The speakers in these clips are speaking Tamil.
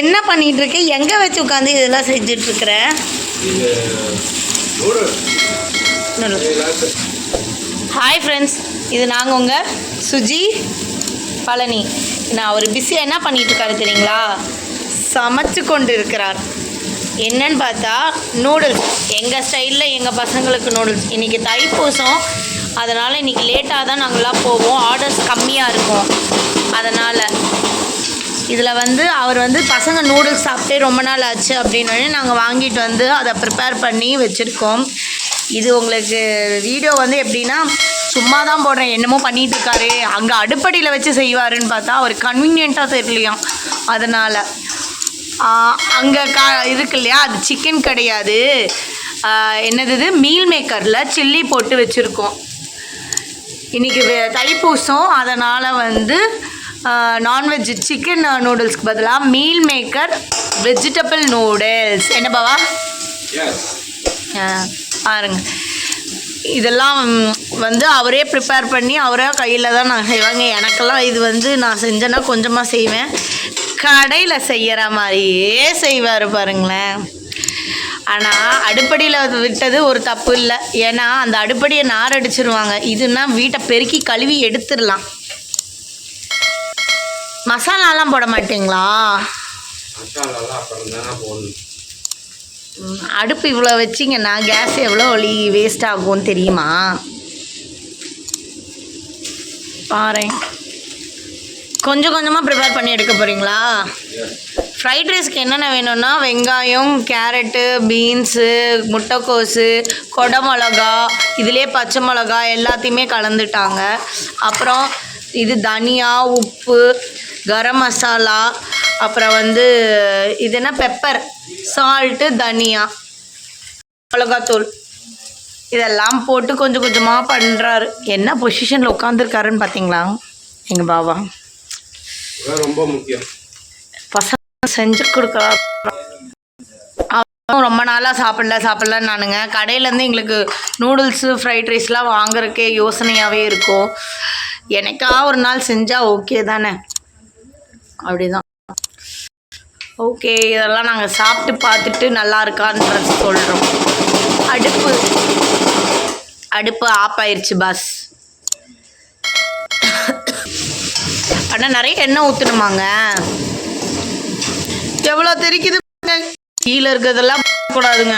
என்ன பண்ணிட்டு இருக்க எங்க வச்சு உட்காந்து இதெல்லாம் செஞ்சுட்டு இருக்கிற ஹாய் ஃப்ரெண்ட்ஸ் இது நாங்கள் உங்கள் சுஜி பழனி. நான் அவர் பிஸியாக என்ன பண்ணிட்டு இருக்காரு தெரியுங்களா? சமைச்சு கொண்டு இருக்கிறார் என்னன்னு பார்த்தா நூடுல்ஸ் எங்கள் ஸ்டைலில் எங்கள் பசங்களுக்கு நூடுல்ஸ் இன்றைக்கி தைப்பூசம். அதனால் இன்றைக்கி லேட்டாக தான் நாங்களாம் போவோம். ஆர்டர்ஸ் கம்மியாக இருக்கும். அதனால் இதில் வந்து அவர் வந்து பசங்க நூடுல்ஸ் சாப்பிட்டே ரொம்ப நாள் ஆச்சு அப்படின்னு நாங்கள் வாங்கிட்டு வந்து அதை ப்ரிப்பேர் பண்ணி வச்சுருக்கோம். இது உங்களுக்கு வீடியோ வந்து எப்படின்னா சும்மா தான் போடுறேன் என்னமோ பண்ணிட்டு இருக்காரு. அங்கே அடுப்படியில் வச்சு செய்வாருன்னு பார்த்தா அவர் கன்வீனியண்ட்டாக தெரியலையாம். அதனால் அங்கே கா இருக்கு இல்லையா? அது சிக்கன் கிடையாது. என்னது இது? மீல் மேக்கரில் சில்லி போட்டு வச்சுருக்கோம். இன்றைக்கி தைப்பூசம். அதனால் வந்து நான்வெஜ் சிக்கன் நூடுல்ஸ்க்கு பதிலாக மீல் மேக்கர் வெஜிடபிள் நூடுல்ஸ் என்ன பாவா? பாருங்க. இதெல்லாம் வந்து அவரே ப்ரிப்பேர் பண்ணி அவரே கையில் தான் நான் செய்வாங்க. எனக்கெல்லாம் இது வந்து நான் செஞ்சேன்னா கொஞ்சமாக செய்வேன். கடையில் செய்கிற மாதிரியே செய்வார் பாருங்களேன். ஆனால் அடுப்படியில் விட்டது ஒரு தப்பு இல்லை. ஏன்னா அந்த அடுப்படியை நார் அடிச்சிருவாங்க இதுன்னா வீட்டை பெருக்கி கழுவி எடுத்துடலாம். மசாலாலாம் போட மாட்டீங்களா? அடுப்பு இவ்வளோ வச்சிங்கன்னா கேஸ் எவ்வளோ ஒளி வேஸ்ட் ஆகும்னு தெரியுமா? பாரேன் கொஞ்சம் கொஞ்சமாக ப்ரிப்பேர் பண்ணி எடுக்க போகிறீங்களா ஃப்ரைட் ரைஸ்க்கு என்னென்ன வேணும்னா வெங்காயம் கேரட்டு பீன்ஸு முட்டைக்கோஸு கொடை மிளகா இதிலே பச்சை மிளகா எல்லாத்தையுமே கலந்துட்டாங்க. அப்புறம் இது தனியா உப்பு கரம் மசாலா அப்புறம் வந்து இது என்ன பெப்பர் சால்ட்டு தனியா மிளகாத்தூள். இதெல்லாம் போட்டு கொஞ்சம் கொஞ்சமாக பண்ணுறாரு என்ன பொசிஷனில் உட்காந்துருக்காருன்னு பார்த்தீங்களா எங்கள் பாபா. ரொம்ப முக்கியம். பசங்க செஞ்சு அவரும் ரொம்ப நாளாக சாப்பிடல சாப்பிடல நானுங்க. கடையிலேருந்து எங்களுக்கு நூடுல்ஸு ஃப்ரைட் ரைஸ்லாம் வாங்குறதுக்கே யோசனையாகவே இருக்கும். எனக்கா ஒரு நாள் செஞ்சால் ஓகே தானே? அப்படிதான். ஓகே இதெல்லாம் நாங்கள் சாப்பிட்டு பார்த்துட்டு நல்லா இருக்கான்றது சொல்கிறோம் அடுப்பு. அடுப்பு ஆஃப் ஆயிடுச்சு பாஸ் ஆனால் நிறைய எண்ணெய் ஊற்றணுமாங்க எவ்வளோ தெரிக்குது கீழே இருக்கிறதெல்லாம் கூடாதுங்க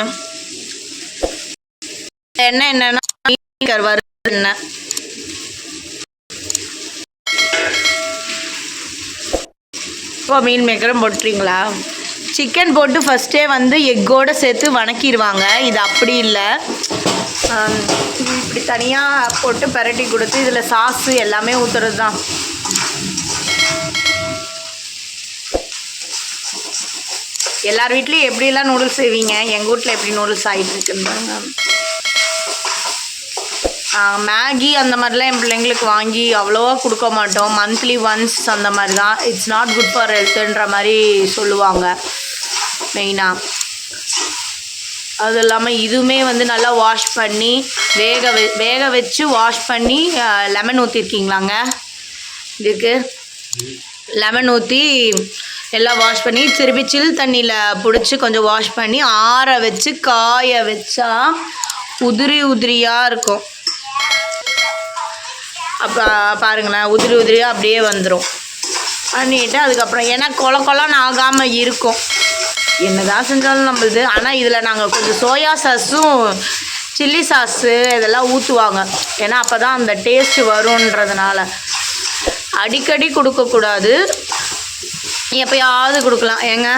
எண்ணெய் என்னன்னா கருவாரு எண்ணெய். இப்போ மீன் மேக்கரும் போட்டுறீங்களா? சிக்கன் போட்டு ஃபஸ்ட்டே வந்து எக்கோடு சேர்த்து வணக்கிடுவாங்க. இது அப்படி இல்லை. இப்படி தனியாக போட்டு பரட்டி கொடுத்து இதில் சாஸு எல்லாமே ஊற்றுறது தான் எல்லார் வீட்லேயும் எப்படிலாம் நூடுல்ஸ் செய்வீங்க? எங்கள் வீட்டில் எப்படி நூடுல்ஸ் ஆகிட்டு இருக்குன்னு மேகி அந்த மாதிரிலாம் என் பிள்ளைங்களுக்கு வாங்கி அவ்வளோவா கொடுக்க மாட்டோம். மந்த்லி ஒன்ஸ் அந்த மாதிரி தான் இட்ஸ் நாட் குட் ஃபார் ஹெல்த்துன்ற மாதிரி சொல்லுவாங்க. மெயினாக அது இல்லாமல் இதுவுமே வந்து நல்லா வாஷ் பண்ணி வேக வெ வேக வச்சு வாஷ் பண்ணி லெமன் ஊற்றிருக்கீங்களாங்க இதுக்கு லெமன் ஊற்றி எல்லாம் வாஷ் பண்ணி திருப்பி சில் தண்ணியில் பிடிச்சி கொஞ்சம் வாஷ் பண்ணி ஆற வச்சு காய வச்சா உதிரி உதிரியாக இருக்கும். அப்போ பாருங்களேன் உதிரி உதிரியாக அப்படியே வந்துடும் பண்ணிட்டு அதுக்கப்புறம் ஏன்னா கொல கொலன்னு ஆகாமல் இருக்கும். என்னதான் செஞ்சாலும் நம்மளுது. ஆனால் இதில் நாங்கள் கொஞ்சம் சோயா சாஸும் சில்லி சாஸு இதெல்லாம் ஊற்றுவாங்க ஏன்னா அப்போ தான் அந்த டேஸ்ட் வரும்ன்றதுனால. அடிக்கடி கொடுக்கக்கூடாது. எப்பயாவது கொடுக்கலாம். ஏங்க?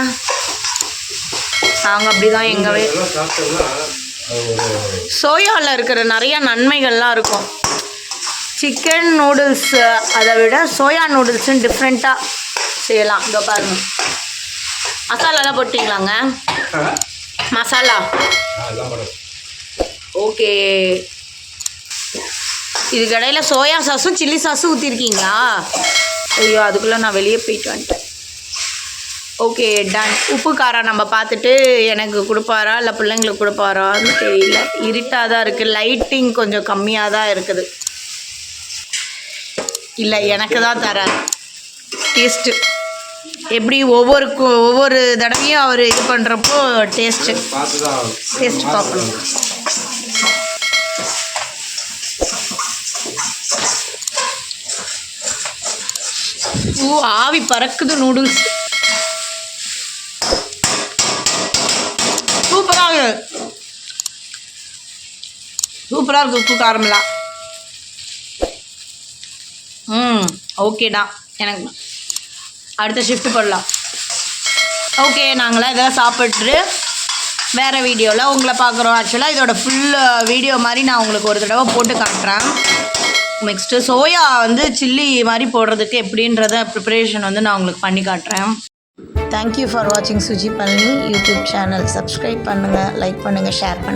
நாங்கள் அப்படி தான் எங்கள் வீ இதெல்லாம் சாப்பிட்டோம்னா அது ஒரு சோயாவில் இருக்கிற நிறைய நன்மைகள்லாம் இருக்கும். சிக்கன் நூடுல்ஸ் அதை விட சோயா நூடுல்ஸும் டிஃப்ரெண்ட்டாக செய்யலாம். இதோ பாருங்க. மசாலாலாம் போட்டிங்களாங்க? மசாலா? ஓகே. இதுக்கு இடையில சோயா சாஸும் சில்லி சாஸும் ஊற்றிருக்கீங்களா ஐயோ அதுக்குள்ளே நான் வெளியே போயிட்டு வந்துட்டேன். ஓகே டன் உப்பு காரம் நம்ம பார்த்துட்டு எனக்கு கொடுப்பாரா? இல்லை பிள்ளைங்களுக்கு கொடுப்பாரான்னு தெரியல. இருட்டாக தான் இருக்குது லைட்டிங் கொஞ்சம் கம்மியாக தான் இருக்குது. இல்லை எனக்கு தான் தராரு. டேஸ்ட்டு எப்படி ஒவ்வொரு ஒவ்வொரு தடவையும் அவர் இது பண்ணுறப்போ டேஸ்ட்டு Taste பார்க்கணும். ஊ ஆவி பறக்குது நூடுல்ஸ் சூப்பராக சூப்பராக இருக்கு உப்பு காரமெல்லாம் ம் ஓகேடா. எனக்கு அடுத்த ஷிஃப்ட் போடலாம். ஓகே நாங்களாம் இதெல்லாம் சாப்பிட்டு வேறு வீடியோவில் உங்களை பார்க்குறோம். ஆக்சுவலாக இதோட ஃபுல் வீடியோ மாதிரி நான் உங்களுக்கு ஒரு தடவை போட்டு காட்டுறேன். நெக்ஸ்ட்டு சோயா வந்து சில்லி மாதிரி போடுறதுக்கு எப்படின்றத ப்ரிப்பரேஷன் வந்து நான் உங்களுக்கு பண்ணி காட்டுறேன். தேங்க்யூ ஃபார் வாட்சிங் Suji Palani YouTube channel subscribe பண்ணுங்கள் லைக் பண்ணுங்கள் ஷேர் பண்ணுங்கள்